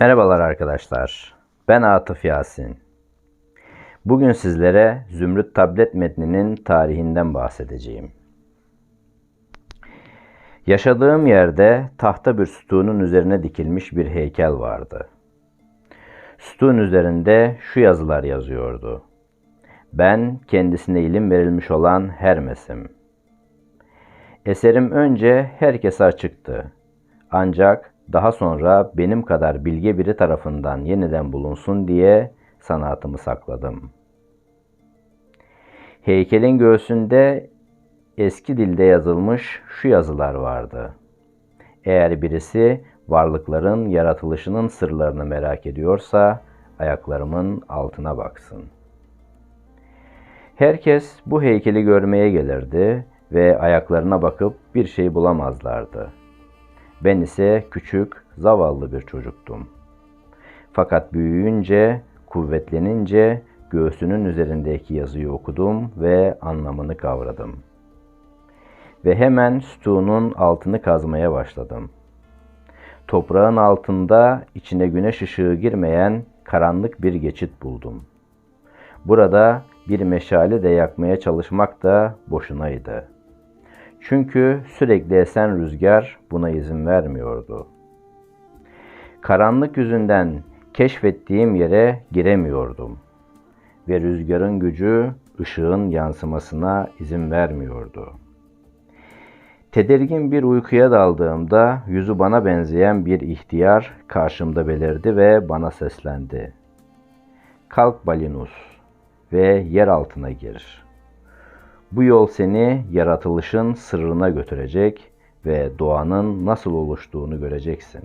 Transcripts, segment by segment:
Merhabalar arkadaşlar. Ben Atıf Yasin. Bugün sizlere Zümrüt Tablet metninin tarihinden bahsedeceğim. Yaşadığım yerde tahta bir sütunun üzerine dikilmiş bir heykel vardı. Sütun üzerinde şu yazılar yazıyordu. Ben kendisine ilim verilmiş olan Hermes'im. Eserim önce herkese açıktı. Ancak daha sonra benim kadar bilge biri tarafından yeniden bulunsun diye sanatımı sakladım. Heykelin göğsünde eski dilde yazılmış şu yazılar vardı. Eğer birisi varlıkların yaratılışının sırlarını merak ediyorsa ayaklarımın altına baksın. Herkes bu heykeli görmeye gelirdi ve ayaklarına bakıp bir şey bulamazlardı.'' Ben ise küçük, zavallı bir çocuktum. Fakat büyüyünce, kuvvetlenince göğsünün üzerindeki yazıyı okudum ve anlamını kavradım. Ve hemen sütunun altını kazmaya başladım. Toprağın altında içine güneş ışığı girmeyen karanlık bir geçit buldum. Burada bir meşale de yakmaya çalışmak da boşunaydı.'' Çünkü sürekli esen rüzgar buna izin vermiyordu. Karanlık yüzünden keşfettiğim yere giremiyordum ve rüzgarın gücü ışığın yansımasına izin vermiyordu. Tedirgin bir uykuya daldığımda yüzü bana benzeyen bir ihtiyar karşımda belirdi ve bana seslendi. Kalk Balinus ve yer altına gir.'' Bu yol seni yaratılışın sırrına götürecek ve doğanın nasıl oluştuğunu göreceksin.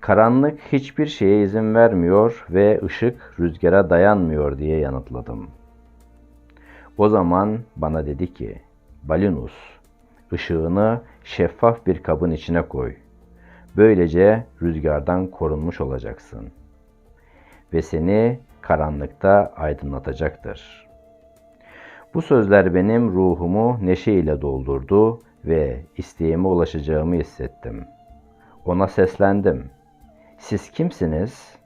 Karanlık hiçbir şeye izin vermiyor ve ışık rüzgara dayanmıyor diye yanıtladım. O zaman bana dedi ki, Balinus, ışığını şeffaf bir kabın içine koy. Böylece rüzgardan korunmuş olacaksın. Ve seni karanlıkta aydınlatacaktır.'' Bu sözler benim ruhumu neşeyle doldurdu ve isteğime ulaşacağımı hissettim. Ona seslendim. Siz kimsiniz?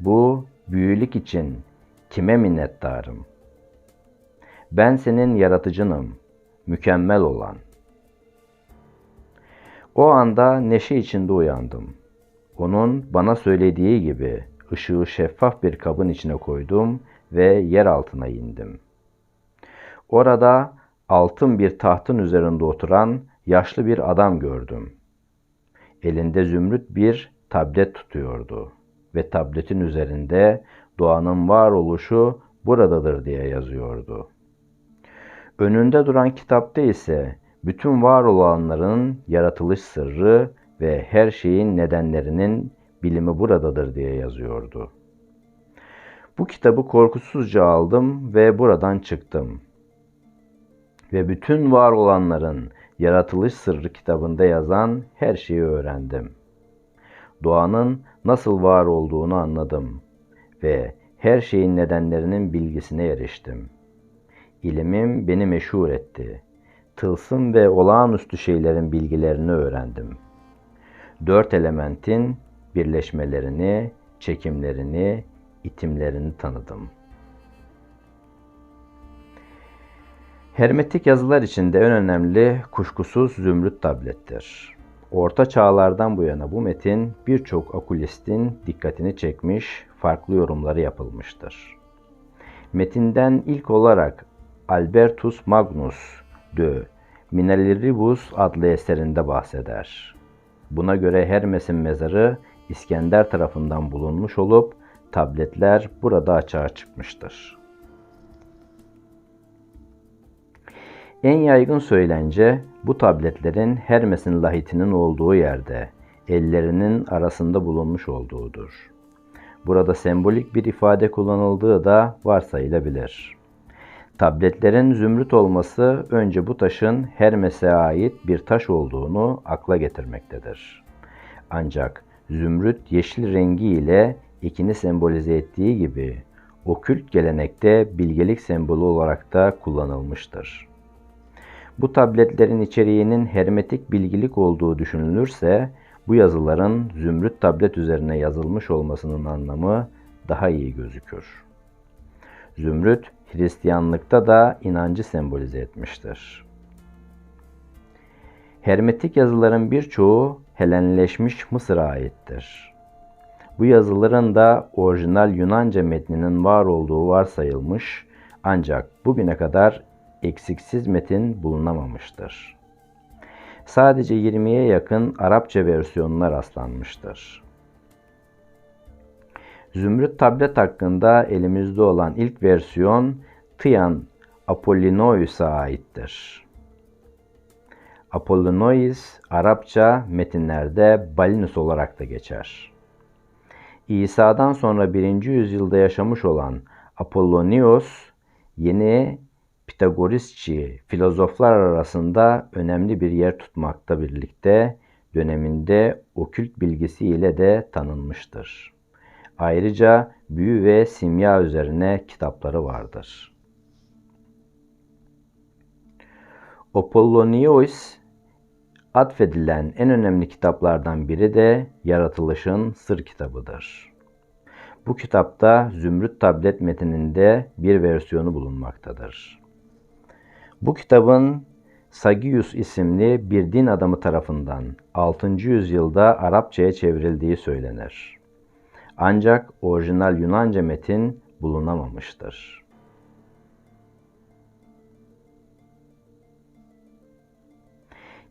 Bu büyülük için kime minnettarım? Ben senin yaratıcınım, mükemmel olan. O anda neşe içinde uyandım. Onun bana söylediği gibi ışığı şeffaf bir kabın içine koydum ve yer altına indim.'' Orada altın bir tahtın üzerinde oturan yaşlı bir adam gördüm. Elinde zümrüt bir tablet tutuyordu ve tabletin üzerinde doğanın varoluşu buradadır diye yazıyordu. Önünde duran kitapta ise bütün var olanların yaratılış sırrı ve her şeyin nedenlerinin bilimi buradadır diye yazıyordu. Bu kitabı korkusuzca aldım ve buradan çıktım ve bütün var olanların yaratılış sırrı kitabında yazan her şeyi öğrendim. Doğanın nasıl var olduğunu anladım ve her şeyin nedenlerinin bilgisine eriştim. İlimim beni meşhur etti. Tılsım ve olağanüstü şeylerin bilgilerini öğrendim. Dört elementin birleşmelerini, çekimlerini, itimlerini tanıdım.'' Hermetik yazılar içinde en önemli kuşkusuz zümrüt tablettir. Orta çağlardan bu yana bu metin birçok okulistin dikkatini çekmiş, farklı yorumları yapılmıştır. Metinden ilk olarak Albertus Magnus de Mineralibus adlı eserinde bahseder. Buna göre Hermes'in mezarı İskender tarafından bulunmuş olup tabletler burada açığa çıkmıştır. En yaygın söylence bu tabletlerin Hermes'in lahitinin olduğu yerde ellerinin arasında bulunmuş olduğudur. Burada sembolik bir ifade kullanıldığı da varsayılabilir. Tabletlerin zümrüt olması önce bu taşın Hermes'e ait bir taş olduğunu akla getirmektedir. Ancak zümrüt yeşil rengi ile ikini sembolize ettiği gibi okült gelenekte bilgelik sembolü olarak da kullanılmıştır. Bu tabletlerin içeriğinin hermetik bilgilik olduğu düşünülürse bu yazıların zümrüt tablet üzerine yazılmış olmasının anlamı daha iyi gözükür. Zümrüt Hristiyanlıkta da inancı sembolize etmiştir. Hermetik yazıların birçoğu Helenleşmiş Mısır'a aittir. Bu yazıların da orijinal Yunanca metninin var olduğu varsayılmış ancak bugüne kadar eksiksiz metin bulunamamıştır. Sadece 20'ye yakın Arapça versiyonuna rastlanmıştır. Zümrüt tablet hakkında elimizde olan ilk versiyon Tian Apollinois'a aittir. Apollinois Arapça metinlerde Balinus olarak da geçer. İsa'dan sonra 1. yüzyılda yaşamış olan Apollonios yeni Pitagorisçi filozoflar arasında önemli bir yer tutmakta birlikte döneminde okült bilgisiyle de tanınmıştır. Ayrıca büyü ve simya üzerine kitapları vardır. Apollonios atfedilen en önemli kitaplardan biri de Yaratılışın Sır kitabıdır. Bu kitapta Zümrüt Tablet metininde bir versiyonu bulunmaktadır. Bu kitabın Sagius isimli bir din adamı tarafından 6. yüzyılda Arapçaya çevrildiği söylenir. Ancak orijinal Yunanca metin bulunamamıştır.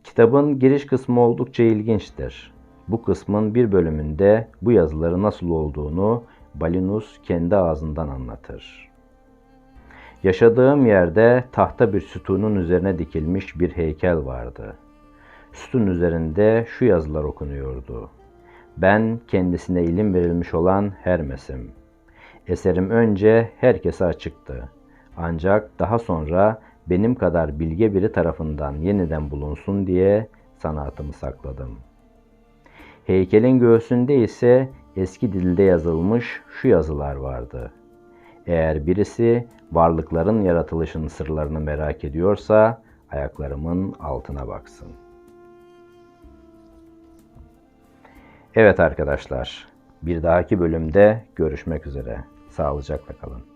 Kitabın giriş kısmı oldukça ilginçtir. Bu kısmın bir bölümünde bu yazıları nasıl olduğunu Balinus kendi ağzından anlatır. Yaşadığım yerde tahta bir sütunun üzerine dikilmiş bir heykel vardı. Sütun üzerinde şu yazılar okunuyordu. Ben kendisine ilim verilmiş olan Hermes'im. Eserim önce herkese açıktı. Ancak daha sonra benim kadar bilge biri tarafından yeniden bulunsun diye sanatımı sakladım. Heykelin göğsünde ise eski dilde yazılmış şu yazılar vardı. Eğer birisi varlıkların yaratılışının sırlarını merak ediyorsa ayaklarımın altına baksın. Evet arkadaşlar, bir dahaki bölümde görüşmek üzere. Sağlıcakla kalın.